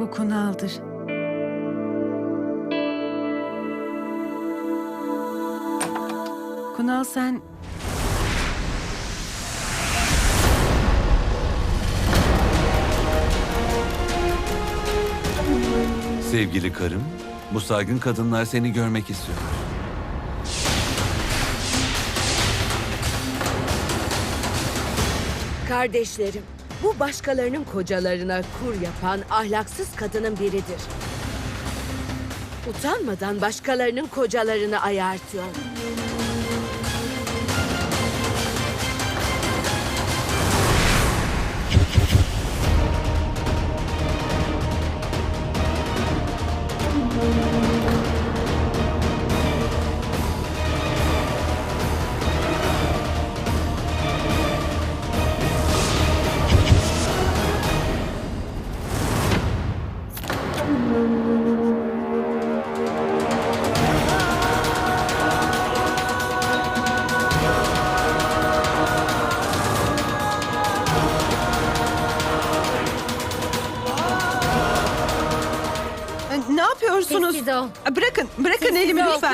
Bu Kunal'dır. Kunal sen... Sevgili karım, bu saygın kadınlar seni görmek istiyor. Kardeşlerim, bu başkalarının kocalarına kur yapan ahlaksız kadının biridir. Utanmadan başkalarının kocalarını ayartıyor.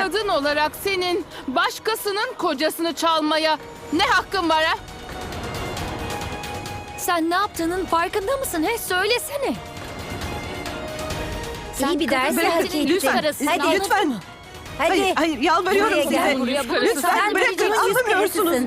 Kadın olarak senin başkasının kocasını çalmaya ne hakkın var ha? Sen ne yaptığının farkında mısın? He söylesene. İyi bir ders bırakın, hak ettin. lütfen, Hadi. lütfen. Hadi. Hayır, hayır yalvarıyorum Buraya size. gel. Buraya, buraya. Lütfen Sen bırakın, yüz anlamıyorsunuz.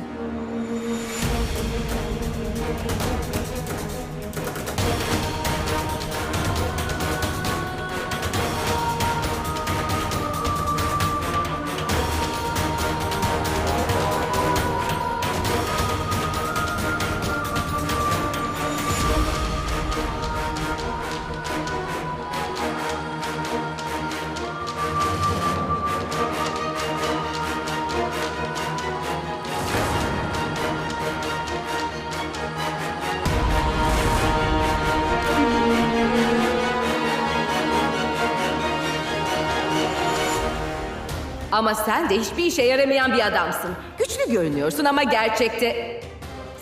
Ama sen de hiçbir işe yaramayan bir adamsın. Güçlü görünüyorsun ama gerçekte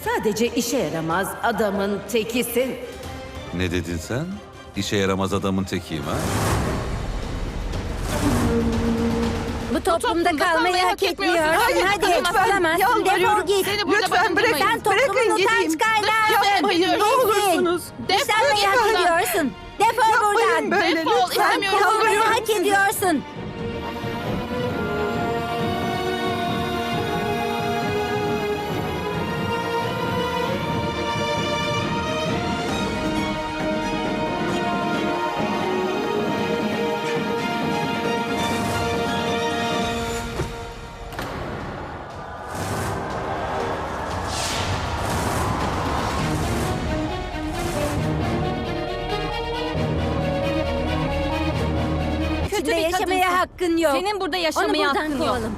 sadece işe yaramaz adamın tekisin. Ne dedin sen? İşe yaramaz adamın tekiyim ha? Bu toplumda kalmayı hak etmiyorsun. Hayır, Hadi lütfen, kalamazsın. yalvarıyorum. Defol git. Seni burada Lütfen bırakın. Sen toplumun bırakın utanç gideyim. kaynağısın. Yapmayın ne olursunuz. Defol Dışlanmayı git hak buradan. ediyorsun. Defol Yapmayın buradan. böyle Defol, lütfen. istemiyorum. Hak ediyorsun. Hakkın yok. Senin burada Onu yaşamaya hakkın yok. kovalım.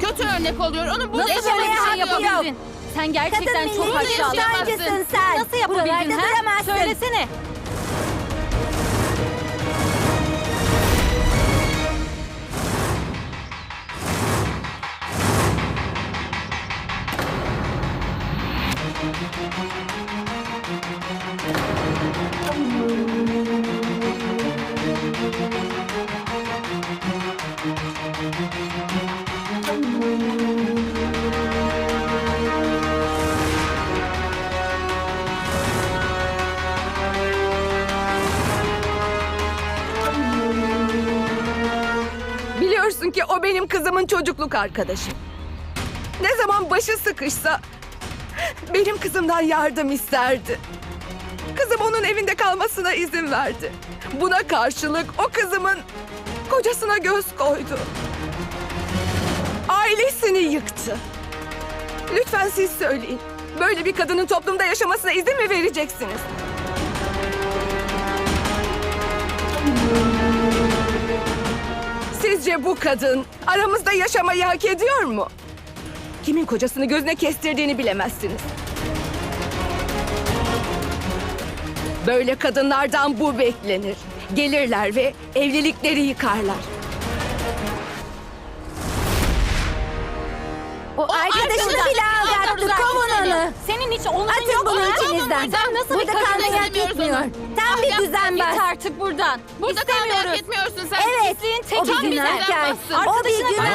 Kötü örnek oluyor. Onun burada Nasıl yaşamak böyle bir şey hakkı yok. yapabildin? Sen gerçekten Kadın çok milletin aşağılık. utancısın sen. Nasıl yapabildin Buralarda ha? duramazsın. Söylesene. Kızımın çocukluk arkadaşı. Ne zaman başı sıkışsa benim kızımdan yardım isterdi. Kızım onun evinde kalmasına izin verdi. Buna karşılık o kızımın kocasına göz koydu. Ailesini yıktı. Lütfen siz söyleyin. Böyle bir kadının toplumda yaşamasına izin mi vereceksiniz? Sizce bu kadın aramızda yaşamayı hak ediyor mu? Kimin kocasını gözüne kestirdiğini bilemezsiniz. Böyle kadınlardan bu beklenir. Gelirler ve evlilikleri yıkarlar. O arkadaşını bile aldattı. Kovun onu. Senin hiç onların Atın yok bunu içinizden. Sen nasıl Burada bir kadın hak etmiyor. Tam bir düzen Git bas. artık buradan. Burada kalmayı hak İstemiyoruz. etmiyorsun sen. Evet. Pisliğin O bir günahkar. O bir günahkar.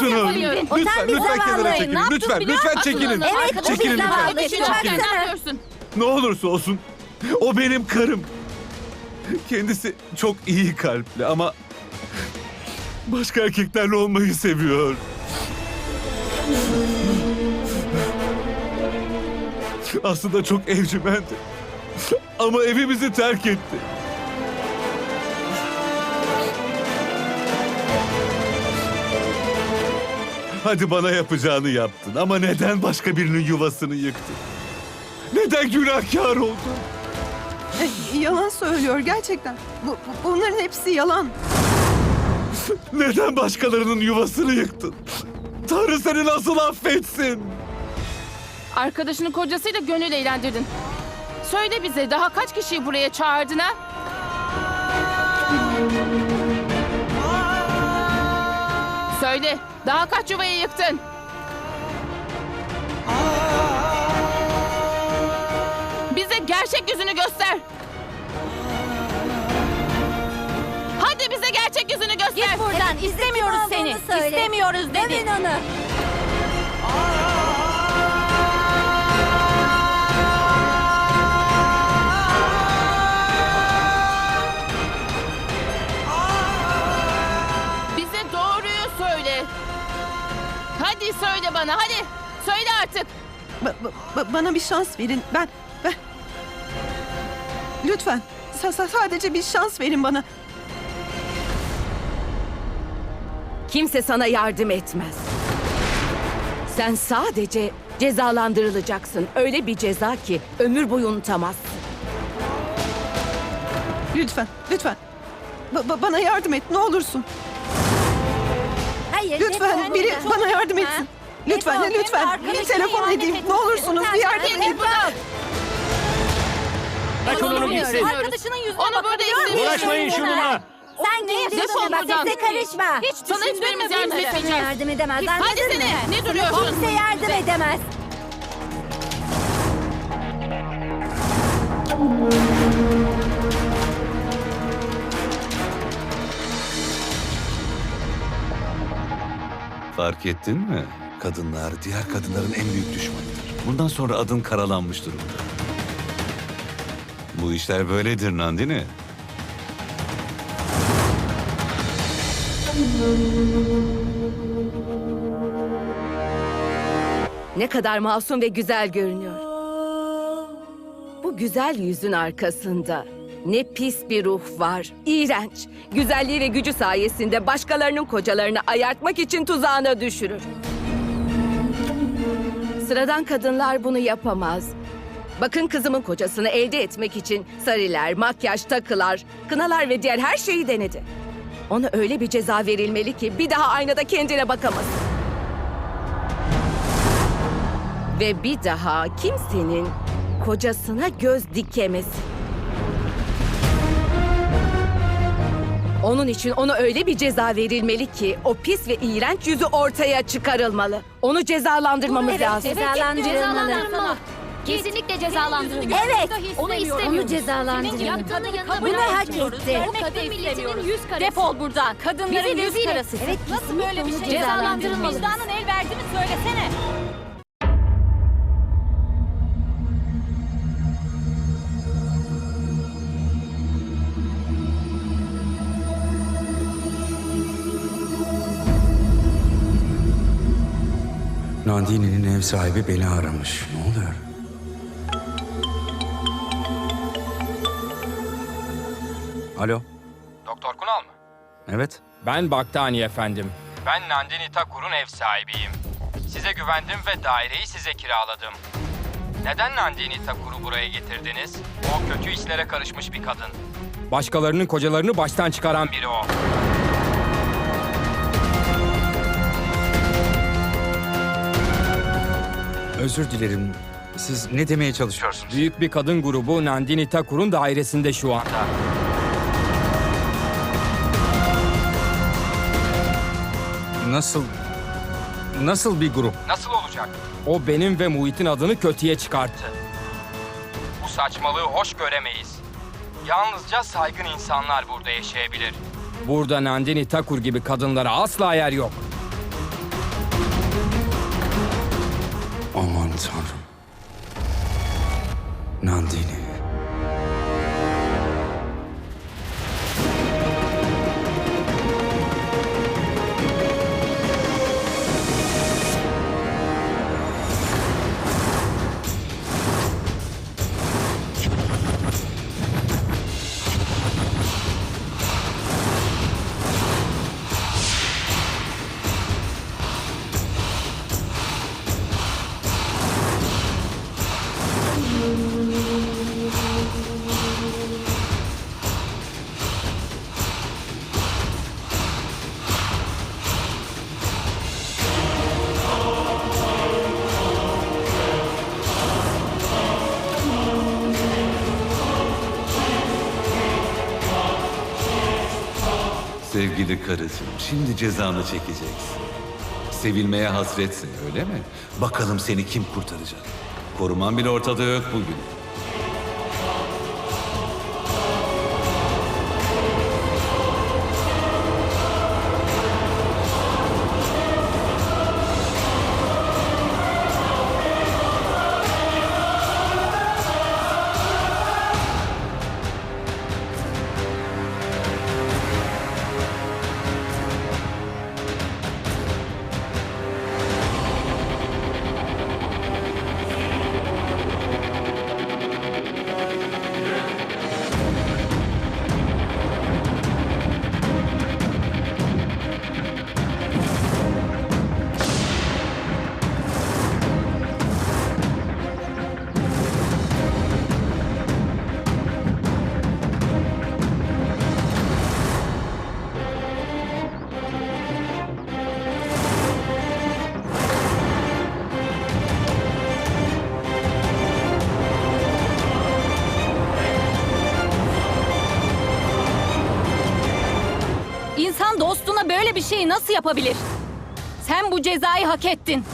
yapıyorsunuz? O tam Lütfen, bir lütfen kenara zavallı. çekilin. Ne Lütfen, lütfen çekilin. Evet, o Çekilin lütfen. baksana. Ne olursa olsun o benim karım. Kendisi çok iyi kalpli ama başka erkeklerle olmayı seviyor. Aslında çok evcimendi. Ama evimizi terk etti. Hadi bana yapacağını yaptın ama neden başka birinin yuvasını yıktın? Neden günahkar oldun? E, Yalan söylüyor gerçekten. Bu, bu- bunların hepsi yalan. Neden başkalarının yuvasını yıktın? Tanrı seni nasıl affetsin? Arkadaşının kocasıyla gönül eğlendirdin. Söyle bize daha kaç kişiyi buraya çağırdın ha? Söyle daha kaç yuvayı yıktın? Bize gerçek yüzünü göster. Gerçek yüzünü göster. Git buradan. İstemiyoruz Kim seni. söyle. İstemiyoruz Dövün dedik. onu. Bize doğruyu söyle. Hadi söyle bana hadi. Söyle artık. Ba- ba- ba- bana bir şans verin. Ben, ben... Lütfen. Sa- sadece bir şans verin bana. Kimse sana yardım etmez. Sen sadece cezalandırılacaksın. Öyle bir ceza ki ömür boyu unutamazsın. Lütfen, lütfen. Ba- ba- bana yardım et ne olursun. Hayır. Lütfen biri bana yardım Ha? etsin. Lütfen, Defol. lütfen. Bir telefon edeyim. Ne olursunuz bir yardım Sen edin. Bırakın onu gitsin. Arkadaşının yüzüne Onu burada istemiyorum. Uğraşmayın şununla. Sen bak. buradan. Bize karışma. Hiç Sana düşündün hiçbirimiz mü yardım bunları? etmeyeceğiz. Sana yardım edemez. Hadi Anladın seni. mı? Ne duruyorsun? Kimse yardım edemez. Fark ettin mi? Kadınlar diğer kadınların en büyük düşmanıdır. Bundan sonra adın karalanmış durumda. Bu işler böyledir Nandini. Ne kadar masum ve güzel görünüyor. Bu güzel yüzün arkasında ne pis bir ruh var. İğrenç. Güzelliği ve gücü sayesinde başkalarının kocalarını ayartmak için tuzağına düşürür. Sıradan kadınlar bunu yapamaz. Bakın kızımın kocasını elde etmek için sariler, makyaj, takılar, kınalar ve diğer her şeyi denedi. Ona öyle bir ceza verilmeli ki bir daha aynada kendine bakamasın. Ve bir daha kimsenin kocasına göz dikemesin. Onun için ona öyle bir ceza verilmeli ki o pis ve iğrenç yüzü ortaya çıkarılmalı. Onu cezalandırmamız Evet, lazım. cezalandırılmalı. Kesinlikle cezalandırılmalı. Evet. Onu istemiyoruz. Onu cezalandıralım. Senin yaptığını yanına Bunu hak etti. Bu kadın milletinin yüz karası. Defol buradan. Kadınların yüz karası. Evet, Nasıl böyle bir şey? onu cezalandırmalıyız. Vicdanın el verdi mi söylesene. Nandini'nin ev sahibi beni aramış. Ne oluyor? Alo. Doktor Kunal mı? Evet. Ben Baktani efendim. Ben Nandini Takur'un ev sahibiyim. Size güvendim ve daireyi size kiraladım. Neden Nandini Takur'u buraya getirdiniz? O kötü işlere karışmış bir kadın. Başkalarının kocalarını baştan çıkaran biri o. Özür dilerim. Siz ne demeye çalışıyorsunuz? Büyük bir kadın grubu Nandini Takur'un dairesinde şu anda. Nasıl Nasıl bir grup? Nasıl olacak? O benim ve Muhit'in adını kötüye çıkarttı. Bu saçmalığı hoş göremeyiz. Yalnızca saygın insanlar burada yaşayabilir. Burada Nandini Takur gibi kadınlara asla yer yok. Aman tanrım. Nandini. Sevgili karıcığım, şimdi cezanı çekeceksin. Sevilmeye hasretsin, öyle mi? Bakalım seni kim kurtaracak? Koruman bile ortada yok bugün. Bir şeyi nasıl yapabilir? Sen bu cezayı hak ettin.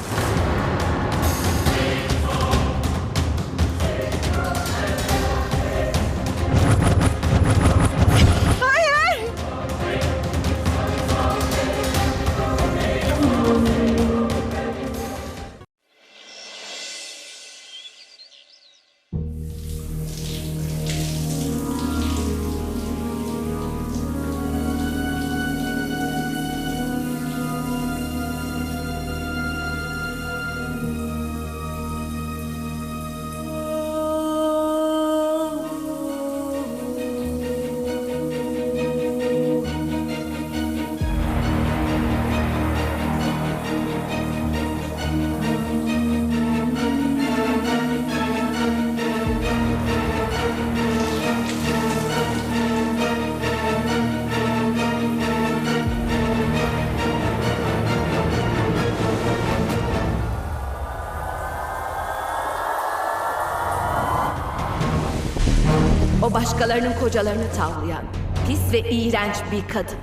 Başkalarının kocalarını tavlayan pis ve iğrenç bir kadın.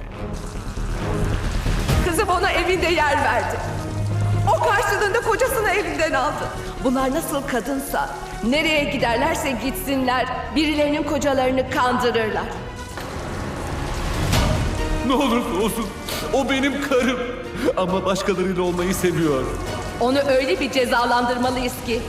Kızım ona evinde yer verdi. O karşılığında kocasını evinden aldı. Bunlar nasıl kadınsa nereye giderlerse gitsinler birilerinin kocalarını kandırırlar. Ne olursa olsun, o benim karım. Ama başkalarıyla olmayı seviyor. Onu öyle bir cezalandırmalıyız ki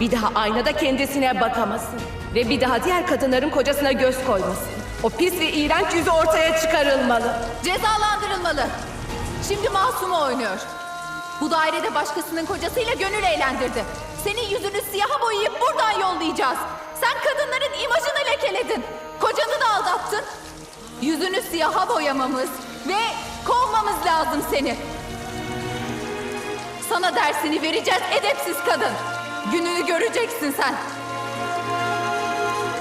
bir daha aynada kendisine bakamasın. Ve bir daha diğer kadınların kocasına göz koymasın. O pis ve iğrenç yüzü ortaya çıkarılmalı. Cezalandırılmalı. Şimdi masumu oynuyor. Bu dairede başkasının kocasıyla gönül eğlendirdi. Senin yüzünü siyaha boyayıp buradan yollayacağız. Sen kadınların imajını lekeledin. Kocanı da aldattın. Yüzünü siyaha boyamamız ve kovmamız lazım seni. Sana dersini vereceğiz edepsiz kadın. Gününü göreceksin sen.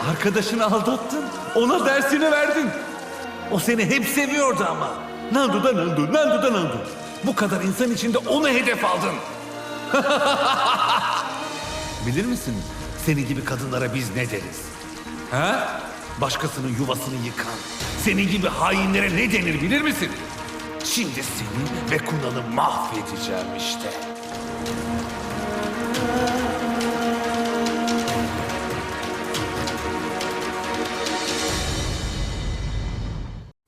Arkadaşını aldattın, ona dersini verdin. O seni hep seviyordu ama. Nandu'da Nandu, Nandu'da Nandu. Bu kadar insan içinde onu hedef aldın. Bilir misin senin gibi kadınlara biz ne deriz? Ha? Başkasının yuvasını yıkan, senin gibi hainlere ne denir bilir misin? Şimdi seni ve Kunal'ı mahvedeceğim işte.